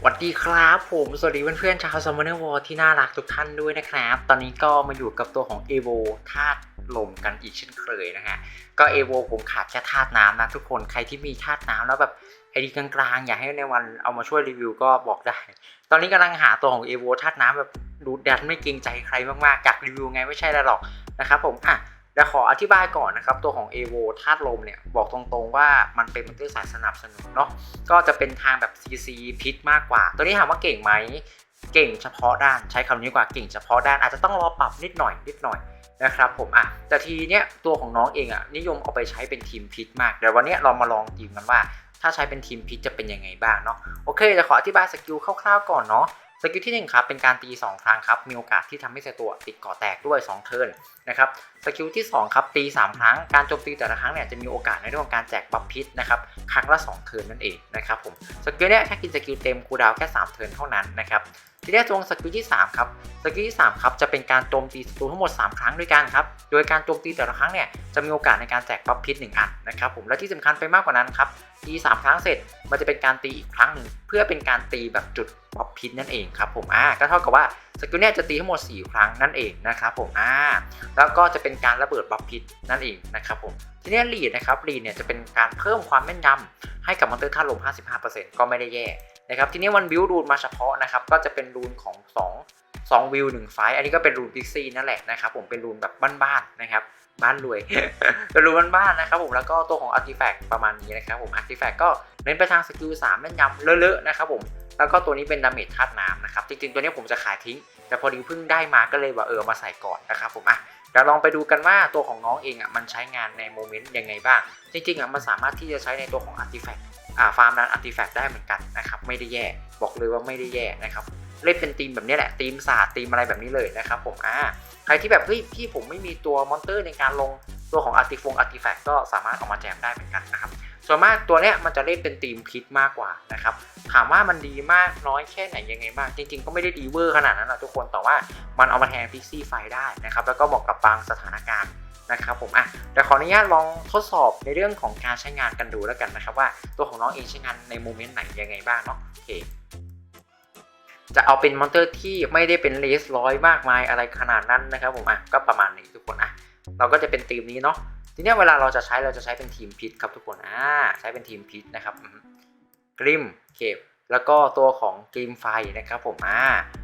สวัสดีครับผม สวัสดีเพื่อนๆชาว Summoner War ที่น่ารักทุกท่านด้วยนะครับ ตอนนี้ก็มาอยู่กับตัวของ EVO ธาตุลมกันอีกเช่นเคยนะฮะ ก็ EVO ผมขาดแค่ธาตุน้ำนะทุกคนใครที่มีธาตุน้ำแล้วแบบไอดีกลางๆ อยากให้ในวันเอามาช่วยรีวิวก็บอกได้ ตอนนี้กำลังหาตัวของ EVO ธาตุน้ำแบบดูดันไม่เกรงใจใครมากๆอยากรีวิวไงไม่ใช่แล้วหรอกนะครับผมอะ เดี๋ยวขออธิบายก่อนนะครับ ตัวของ EVO ธาตุลมเนี่ย บอกตรงๆว่ามันเป็นมอเตอร์สายสนับสนุนเนาะก็จะเป็นทางแบบ CC พิษมากกว่า ตัวนี้ถามว่าเก่งไหมเก่งเฉพาะด้านใช้คำนี้กว่าเก่งเฉพาะด้านอาจจะต้องรอปรับนิดหน่อยนิดหน่อยนะครับผมอะแต่ทีเนี้ยตัวของน้องเองอะนิยมเอาไปใช้เป็นทีมพิษมากเดี๋ยววันเนี้ยเรามาลองทีมกันว่า ถ้าใช้เป็นทีมพิษจะเป็นยังไงบ้างเนาะโอเคจะขออธิบายสกิลคร่าวๆก่อนเนาะ สกิลที่หนึ่งครับเป็นการตี 2 ครั้งครับมีโอกาสที่ทำให้ศัตรูติดเกาะแตกด้วย 2 เทิร์นนะครับสกิลที่2ครับตี 3 ครั้งการโจมตีแต่ละครั้งเนี่ยจะมีโอกาสในเรื่องของการแจกบัฟพิษนะครับครั้งละ 2 เทิร์นนั่นเองนะครับผมสกิลเนี้ยถ้ากินสกิลเต็มคูดาวแค่ 3 เทิร์นเท่านั้นนะครับ ทีนี้ตรงสกิลที่ 3 ครับ สกิลที่ 3 ครับ จะเป็นการโจมตีศัตรูทั้งหมด 3 ครั้งด้วยกันครับ โดยการโจมตีแต่ละครั้งเนี่ย จะมีโอกาสในการแจกบัฟพิษ1อันนะครับผม และที่สำคัญไปมากกว่านั้นครับ ตี 3 ครั้งเสร็จ มันจะเป็นการตีอีกครั้งหนึ่งเพื่อเป็นการตีแบบจุดป๊อปพิษนั่นเองครับผม อ่า ก็เท่ากับว่าสกิลเนี่ยจะตีทั้งหมด 4 ครั้งนั่นเองนะครับผม อ่า แล้วก็จะเป็นการระเบิดบัฟพิษนั่นเองนะครับผม ทีนี้ลีดนะครับลีดเนี่ยจะเป็นการเพิ่มความแม่นยำให้กับมอนเตอร์ท่าลม 55%ก็ไม่ได้แย่ นะครับทีนี้วันบิวรูนมาเฉพาะนะครับก็จะเป็นรูนของ 2 2วิว1ไฟอันนี้ก็เป็นรูนพิกซี่นั่นแหละนะครับผมเป็นรูนแบบบ้านๆนะครับบ้านรวย เป็นรูนบ้านๆนะครับผมแล้วก็ตัวของอาร์ติแฟกต์ประมาณนี้นะครับผมอาร์ติแฟกต์ก็เน้นไปทางสกิล3แม่นยำเลอะๆนะครับผมแล้วก็ตัวนี้เป็นดาเมจธาตุน้ำนะครับจริงๆตัวนี้ผมจะขายทิ้ง แต่พอดีเพิ่งได้มาก็เลยว่าเออมาใส่ก่อนนะครับผมอะเดี๋ยวลองไปดูกันว่าตัวของน้องเองอะมันใช้งานในโมเมนต์ยังไงบ้าง จริงๆอะมันสามารถที่จะใช้ในตัวของอาร์ติแฟกต์ ฟาร์มนั้นอาร์ติแฟกต์ได้เหมือนกันนะครับไม่ได้แย่บอกเลยว่าไม่ได้แย่นะครับเล่นเป็นทีมแบบนี้แหละทีมศาสตร์ทีมอะไรแบบนี้เลยนะครับผมอ่าใครที่แบบเฮ้ยพี่ผมไม่มีตัวมอนเตอร์ในการลงตัวของอาร์ติฟงอาร์ติแฟกก็สามารถเออกมาแจมได้เหมือนกันนะครับ ส่วนมากตัวเนี้ยมันจะเล่นเป็นทีมพิษมากกว่านะครับ ถามว่ามันดีมากน้อยแค่ไหนยังไงบ้างจริง ๆ ก็ไม่ได้ดีเวอร์ขนาดนั้นนะทุกคนแต่ว่ามันเอามาแทนพิกซี่ไฟได้นะครับ แล้วก็เหมาะกับบางสถานการณ์นะครับผมอะแต่ขออนุญาตลองทดสอบในเรื่องของการใช้งานกันดูแล้วกันนะครับ ว่าตัวของน้องเองใช้งานในโมเมนต์ไหนยังไงบ้างเนาะโอเคจะเอาเป็นมอนเตอร์ที่ไม่ได้เป็นเลสร้อยมากมายอะไรขนาดนั้นนะครับผมอะก็ประมาณนี้ทุกคนอะเราก็จะเป็นทีมนี้เนาะ ทีนี้เวลาเราจะใช้เราจะใช้เป็นทีมพิษครับทุกคนอ่าใช้เป็นทีมพิษนะครับกริมเคปแล้วก็ตัวของกริมไฟนะครับผมอ่า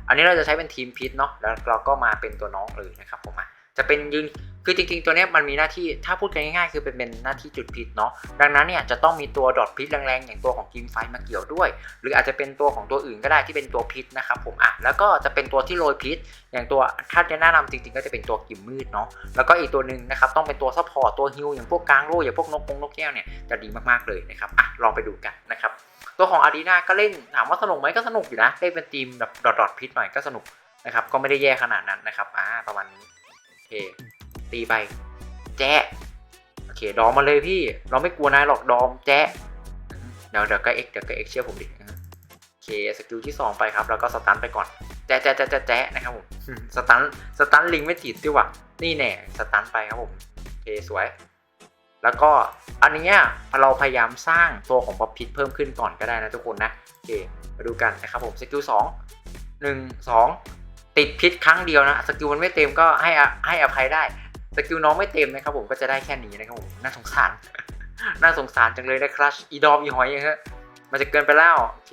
อันนี้เราจะใช้เป็นทีมพิษเนาะแล้วเราก็มาเป็นตัวน้องเลยนะครับผมอะจะเป็นยืน คือจริงๆ ตัวเนี้ยมันมีหน้าที่ถ้าพูดกันง่ายๆ คือเป็นเป็นหน้าที่จุดพิษเนาะดังนั้นเนี่ยจะต้องมีตัวดอทพิษแรงๆ อย่างตัวของกิมไฟมาเกี่ยวด้วย หรืออาจจะเป็นตัวของตัวอื่นก็ได้ที่เป็นตัวพิษนะครับผมอะแล้วก็จะเป็นตัวที่โรยพิษ อย่างตัวถ้าจะแนะนำจริงๆ ก็จะเป็นตัวกิมมืดเนาะแล้วก็อีกตัวหนึ่งนะครับต้องเป็นตัวซัพพอร์ตตัวฮิลอย่างพวกกลางโล่อย่างพวกนกกงนกแก้วเนี่ยจะดีมากๆเลยนะครับอะลองไปดูกันนะครับตัวของอารีนาก็เล่นถามว่าสนุกไหมก็สนุกอยู่นะเล่นเป็นทีมแบบดอทพิษหน่อยก็สนุกนะครับก็ไม่ได้แย่ขนาดนั้นนะครับอ่าประมาณนี้โอเค ตีไป แจ๊ะโอเคดอมมาเลยพี่ เราไม่กลัวนายหรอกดอมแจ๊ะเดี๋ยวเดี๋ยวก็เอ็กเดี๋ยวก็เอ็กเชื่อผมดิโอเคสกิลที่ 2 ไปครับแล้วก็สตันไปก่อนแจ๊ะแจ๊ะแจ๊ะแจ๊ะแจ๊ะนะครับผมสตันสตันลิงไม่ติดดีกว่านี่แน่สตันไปครับผมโอเคสวย แล้วก็อันนี้เราพยายามสร้างตัวของป๊อปพิษเพิ่มขึ้นก่อนก็ได้นะทุกคนนะโอเคมาดูกันนะครับผมสกิลสองหนึ่งสองติดพิษครั้งเดียวนะ สกิลมันไม่เต็มก็ให้อให้อภัยได้ สกิลน้องไม่เต็มนะครับผมก็จะได้แค่นี้นะครับผมน่าสงสาร น่าสงสารจังเลยนะครับอีดอมอีหอยฮะมันจะเกินไปแล้วโอเค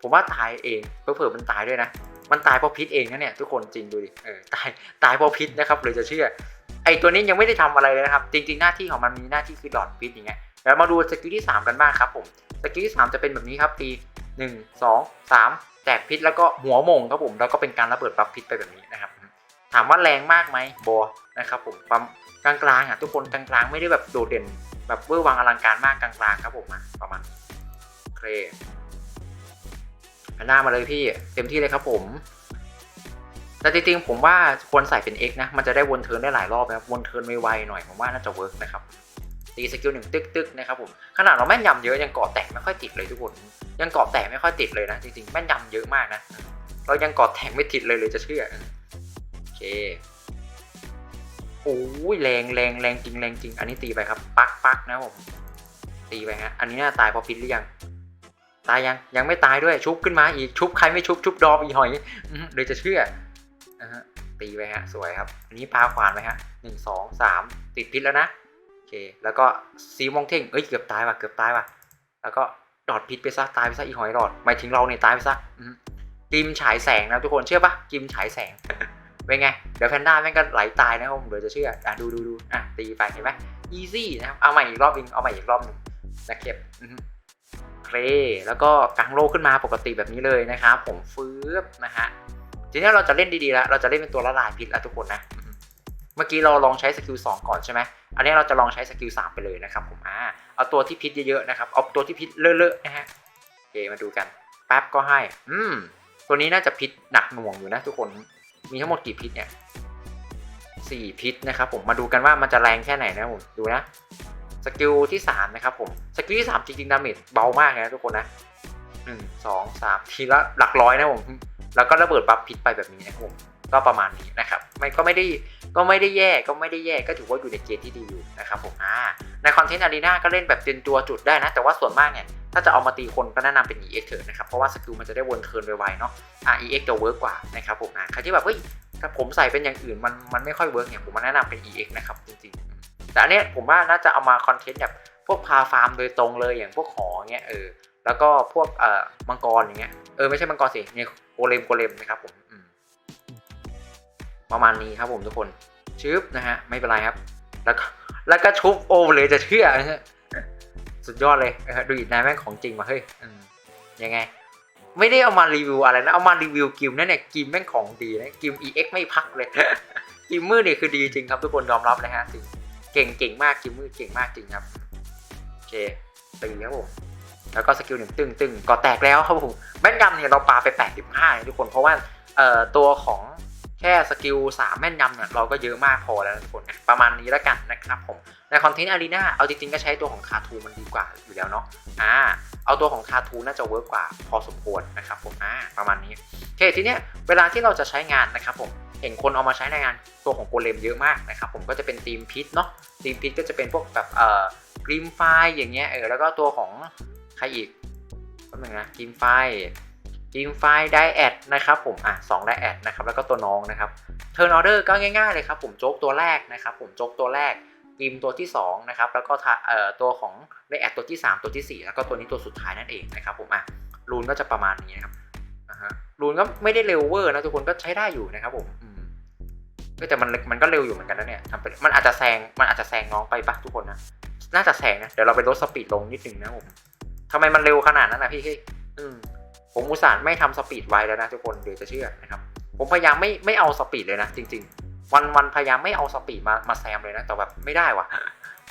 ผมว่าตายเองเผื่อมันตายด้วยนะ มันตายเพราะพิษเองนะเนี่ยทุกคนจริงดูดิเออตายตายเพราะพิษนะครับเลยจะเชื่อไอตัวนี้ยังไม่ได้ทำอะไรเลยนะครับ จริง ๆ หน้าที่ของมันมีหน้าที่คือดอดพิษอย่างเงี้ยแล้วมาดูสกิลที่ 3 กันบ้างครับผมสกิลที่ 3 จะเป็นแบบนี้ครับตี1 2 3แจกพิษแล้วก็หัวมงครับผมแล้วก็เป็นการระเบิดบัฟพิษไปแบบนี้นะครับ ถามว่าแรงมากไหมบอนะครับผมความกลางๆอะทุกคนกลางๆ ไม่ได้แบบโดดเด่น แบบเวอร์วังอลังการมากกลางๆครับผมอะประมาณนี้โอเคหันหน้ามาเลยพี่เต็มที่เลยครับผม แต่จริงๆผมว่าควรใส่เป็น X นะ มันจะได้วนเทิร์นได้หลายรอบนะครับวนเทิร์นไวๆหน่อยผมว่าน่าจะเวิร์กนะครับตีสกิลหนึ่งตึกๆนะครับผมขนาดเราแม่นยำเยอะยังเกาะแตกไม่ค่อยติดเลยทุกคนยังเกาะแตกไม่ค่อยติดเลยนะจริงๆแม่นยำเยอะมากนะเรายังเกาะแตกไม่ติดเลยเลยจะเชื่อโอ เคโอ้ยแรงแรงแรงจริงแรงจริง อันนี้ตีไปครับปักปักนะผมตีไปฮะอันนี้น่าตายพราะพิษหรือยังตายยังยังไม่ตายด้วยชุบขึ้นมาอีกชุบใครไม่ชุบชุบดอมอีหอยเดี๋ยวจะเชื่อนะฮะตีไปฮะสวยครับ อันนี้ปลาขวานไปฮะหนึ่งสองสามติดพิษแล้วนะโอเค แล้วก็ซีมองเท่งเอ้ยเกือบตายว่ะเกือบตายว่ะแล้วก็ดอดพิษไปซะตายไปซะอีหอยดอดหมายถึงเราเนี่ยตายไปซะกิมฉายแสงนะทุกคนเชื่อปะกิมฉายแสง เป็นไง เดี๋ยวแพนด้าแม่งก็ไหลตายนะครับผมเดี๋ยวจะเชื่ออะดูดูดูอะตีไปเห็นไหม easy นะครับ เอาใหม่อีกรอบนึงเอาใหม่อีกรอบหนึงนะเก็บเคลแล้วก็กางโลขึ้นมาปกติแบบนี้เลยนะครับผมฟื้บนะฮะทีนี้เราจะเล่นดีๆแล้ว เราจะเล่นเป็นตัวละลายพิษแล้วทุกคนนะเมื่อกี้เราลองใช้สกิล2ก่อนใช่ไหมอันนี้เราจะลองใช้สกิล3ไปเลยนะครับผมอ่าเอาตัวที่พิษเยอะๆนะครับเอาตัวที่พิษเลอะๆนะฮะโอเคมาดูกันแป๊บก็ให้ อืมตัวนี้น่าจะพิษหนักหน่วงอยู่นะทุกคน มีทั้งหมดกี่พิษเนี่ยสี่พิษนะครับ ผมมาดูกันว่ามันจะแรงแค่ไหนนะผมดูนะสกิลที่สามนะครับผมสกิลที่สามจริงๆดาเมจเบามากเลยนะทุกคนนะหนึ่งสองสามทีละหลักร้อยนะผมแล้วก็ระเบิดบัฟพิษไปแบบนี้นะครับผมก็ประมาณนี้นะครับไม่ก็ไม่ได้ ก็ไม่ได้แย่ก็ไม่ได้แย่ก็ถือว่าอยู่ในเกณฑ์ที่ดีอยู่นะครับผมอ่าในคอนเทนต์อารีนาก็เล่นแบบเป็นตัวจุดได้นะ แต่ว่าส่วนมากเนี่ยถ้าจะเอามาตีคนก็แนะนำเป็น EX เถอะนะครับ เพราะว่าสกิลมันจะได้วนเทิร์นไวๆเนาะอะ EX จะเวิร์กกว่านะครับผมอะใครที่แบบเฮ้ยถ้าผมใส่เป็นอย่างอื่นมันมันไม่ค่อยเวิร์กเนี่ยผมมาแนะนำเป็น EX นะครับจริงๆ แต่อันเนี้ยผมว่าน่าจะเอามาคอนเทนต์แบบพวกพาฟาร์มโดยตรงเลยอย่างพวกหอเงี้ยเออแล้วก็พวกเอ่อมังกรอย่างเงี้ยเออไม่ใช่มังกรสิเนี่ยโกเลมโกเลมนะครับผม ประมาณนี้ครับผมทุกคนชืบนะฮะไม่เป็นไรครับ แล้วก็แล้วก็ชุบโอเลยจะเชื่อนะฮะสุดยอดเลยดูอีกนายแม่งของจริงว่ะเฮ้ยยังไง ไม่ได้เอามารีวิวอะไรนะ เอามารีวิวกิมนั่นเนี่ยกิมแม่งของดีนะกิม EX ไม่พักเลยกิมมืดเนี่ยคือดีจริงครับทุกคนยอมรับเลยฮะจริงเก่งเก่งมากกิมมืดเก่งมากจริงครับโอเคตีครับผมแล้วก็สกิลหนึ่งตึงตึงก็แตกแล้วครับผมแม่นยำเนี่ยเราปาไป85ทุกคนเพราะว่าเอ่อตัวของ แค่สกิล3แม่นยำเนี่ยเราก็เยอะมากพอแล้วทุกคนนะประมาณนี้แล้วกันนะครับผมในคอนเทนต์อารีนาเอาจริงๆ ก็ใช้ตัวของคาทูมันดีกว่าอยู่แล้วเนาะอ่าเอาตัวของคาทูน่าจะเวิร์กกว่าพอสมควรนะครับผมอ่าประมาณนี้โอเคทีเนี้ยเวลาที่เราจะใช้งานนะครับผมเห็นคนเอามาใช้ในงานตัวของโกเลมเยอะมากนะครับผมก็จะเป็นทีมพิษเนาะทีมพิษก็จะเป็นพวกแบบเอ่อกริมไฟอย่างเงี้ยเออแล้วก็ตัวของใครอีกแป๊บนึงนะกริมไฟ กริมไฟไดแอดนะครับผมอะสองไดแอดนะครับแล้วก็ตัวน้องนะครับเทิร์นออเดอร์ก็ง่ายๆเลยครับผมโจ๊กตัวแรกนะครับผมโจ๊กตัวแรกกิมตัวที่2นะครับแล้วก็เอ่อตัวของไดแอดตัวที่ 3 ตัวที่ 4 แล้วก็ตัวนี้ตัวสุดท้ายนั่นเองนะครับผมอะรูนก็จะประมาณนี้นะครับอ่าฮะรูนก็ไม่ได้เร็วเวอร์นะทุกคนก็ใช้ได้อยู่นะครับผมอืมก็แต่มันมันก็เร็วอยู่เหมือนกันนะเนี่ยทำไปมันอาจจะแซงมันอาจจะแซงน้องไปปะทุกคนนะน่าจะแซงนะเดี๋ยวเราไปลดสปีดลงนิดนึงนะผมทำไมมันเร็วขนาดนั้นนะพี่เฮ้ยอืม ผมอุตส่าห์ไม่ทำสปีดไวแล้วนะทุกคนเดี๋ยวจะเชื่อนะครับ ผมพยายามไม่ไม่เอาสปีดเลยนะจริง ๆ วันวันพยายามไม่เอาสปีดมามาแซมเลยนะแต่แบบไม่ได้ว่ะ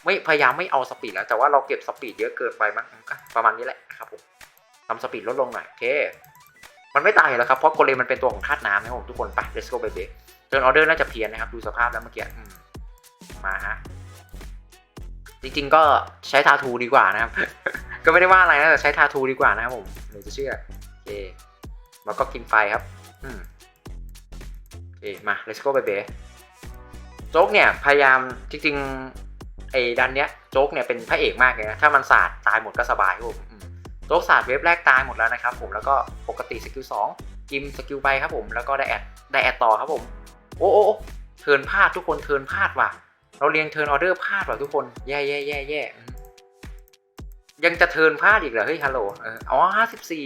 ไม่พยายามไม่เอาสปีดแล้วแต่ว่าเราเก็บสปีดเยอะเกินไปมั้งประมาณนี้แหละครับผมทำสปีดลดลงหน่อยโอเค มันไม่ตายแล้วครับเพราะโกเลมมันเป็นตัวของธาตุน้ำนะครับผมทุกคนไป let's go baby เดินออเดอร์น่าจะเพี้ยนนะครับดูสภาพแล้วเมื่อกี้มมาฮะจริงๆก็ใช้ทาทูดีกว่านะครับ ก็ไม่ได้ว่าอะไรนะแต่ใช้ทาทูดีกว่านะครับผมหรือจะเชื่อ เคแล้วก็กินไฟครับ อืมโอเคมา let's go baby โจ๊กเนี่ย พยายามจริงๆไอ้ดันเนี้ยโจ๊กเนี่ยเป็นพระเอกมากเลยนะถ้ามันสาดตายหมดก็สบายครับผมโจ๊กสาดเว็บแรกตายหมดแล้วนะครับผมแล้วก็ปกติสกิลสองกิมสกิลไปครับผมแล้วก็ได้แอดได้แอดต่อครับผม โอ้โอ้เทิร์นพลาดทุกคนเทิร์นพลาดว่ะ เราเรียงเทิร์นออเดอร์พลาดว่ะทุกคนแย่แย่แย่แย่ยังจะเทิร์นพลาดอีกเหรอเฮ้ยฮัลโหลอ๋อห้าสิบสี่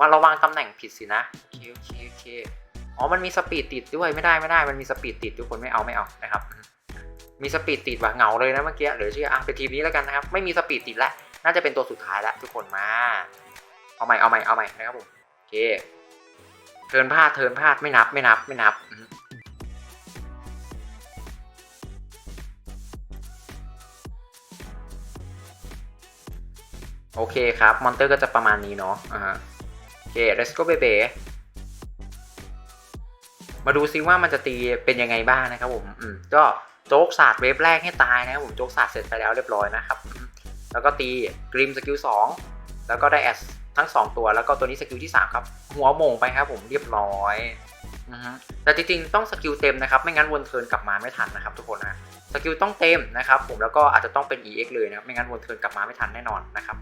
วันเราวางตำแหน่งผิดสินะโอเคโอเคโอเคอ๋อมันมีสปีดติดด้วยไม่ได้ไม่ได้ มันมีสปีดติดทุกคนไม่เอาไม่เอานะครับมีสปีดติดว่ะเหงาเลยนะเมื่อกี้เหลือเชื่ออะเป็นทีมนี้แล้วกันนะครับ ไม่มีสปีดติดแล้วน่าจะเป็นตัวสุดท้ายแล้วทุกคนมา เอาใหม่เอาใหม่เอาใหม่นะครับผมโอเคเทินพลาดเทินพลาดไม่นับไม่นับไม่นับโอเคครับ มอนเตอร์ก็จะประมาณนี้เนาะอ่า เค let's go baby มาดูซิว่ามันจะตีเป็นยังไงบ้างนะครับผมก็โจ๊กศาสตร์เวฟแรกให้ตายนะครับผมโจ๊กศาสตร์เสร็จไปแล้วเรียบร้อยนะครับ แล้วก็ตีกริมสกิลสองแล้วก็ได้แอสทั้ง 2 ตัวแล้วก็ตัวนี้สกิลที่ 3 ครับ หัวโมงไปครับผมเรียบร้อยอแต่จริงๆต้องสกิลเต็มนะครับ ไม่งั้นวนเทิร์นกลับมาไม่ทันนะครับ ทุกคนนะสกิลต้องเต็มนะครับ ผมแล้วก็อาจจะต้องเป็น EX เลยนะครับไม่งั้นวนเทิร์นกลับมาไม่ทันแน่นอนนะครับ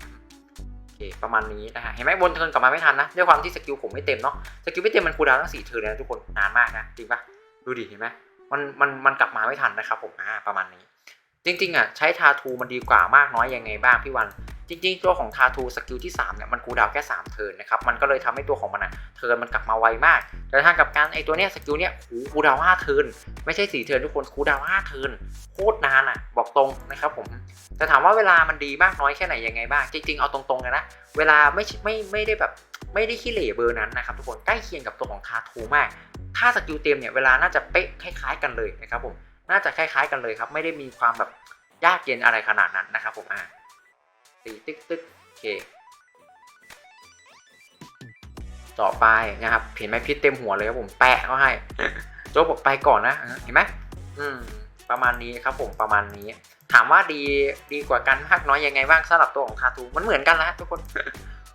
ประมาณนี้นะฮะเห็นไหมบนเทิร์นกลับมาไม่ทันนะด้วยความที่สกิลผมไม่เต็มเนาะสกิลไม่เต็มมันคูลดาวทั้งสี่เทิร์นนะทุกคนนานมากนะจริงปะดูดิเห็นไหมมันมันมันกลับมาไม่ทันนะครับผมอ่าประมาณนี้ จริงๆอะใช้ทาทูมันดีกว่ามากน้อยยังไงบ้างพี่วัน จริง ๆ ตัวของทาทูสกิลที่3เนี่ยมันคูดาวแค่3เทิร์นนะครับมันก็เลยทำให้ตัวของมันอะเทิร์นมันกลับมาไวมาก แต่ทางกับการไอตัวเนี้ยสกิลเนี้ยหูคูดาวน์5เทิร์นไม่ใช่4เทิร์นทุกคนคูดาวน์5เทิร์นโคตรนานอะบอกตรงนะครับผมแต่ถามว่าเวลามันดีมากน้อยแค่ไหนยังไงบ้าง จริง ๆ เอาตรงๆเลยนะเวลาไม่ไม่ไม่ได้แบบไม่ได้ขี้เหร่เบอร์นั้นนะครับทุกคนใกล้เคียงกับตัวของทาทูมาก ถ้าสกิลเต็มเนี่ยเวลาน่าจะเป๊ะคล้ายๆกันเลยนะครับผม น่าจะคล้าย ๆ กันเลยครับ ไม่ได้มีความแบบยากเย็นอะไรขนาดนั้นนะครับผมอ่าตีตึ๊กตึ๊กโอเค ต่อไปนะครับเห็นไหมพิษเต็มหัวเลยครับผมแปะเขาให้โจ๊กบอกไปก่อนนะเออเห็นไหมอืม ประมาณนี้ครับผมประมาณนี้ ถามว่าดีดีกว่ากันมากน้อยยังไงบ้างสำหรับตัวของคาทูมันเหมือนกันนะทุกคน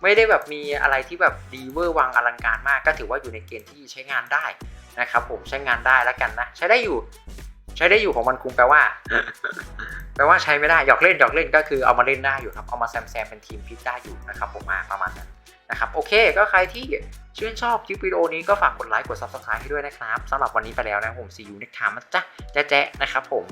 ไม่ได้แบบมีอะไรที่แบบดีเวอร์วังอลังการมาก ก็ถือว่าอยู่ในเกณฑ์ที่ใช้งานได้นะครับผมใช้งานได้แล้วกันนะ ใช้ได้อยู่ ใช้ได้อยู่ของมันคุงแปลว่า แปลว่าใช้ไม่ได้หยอกเล่นหยอกเล่นก็คือเอามาเล่นได้อยู่ครับเอามาแซมแซมเป็นทีมพิซได้อยู่นะครับผมมาประมาณนั้นนะครับโอเค ก็ใครที่ชื่นชอบคลิปวิดีโอนี้ก็ฝากกดไลค์กดซับสไคร b e ให้ด้วยนะครับสำหรับวันนี้ไปแล้วนะผมซีอู next time นะจ๊ะแจ๊ะนะครับผม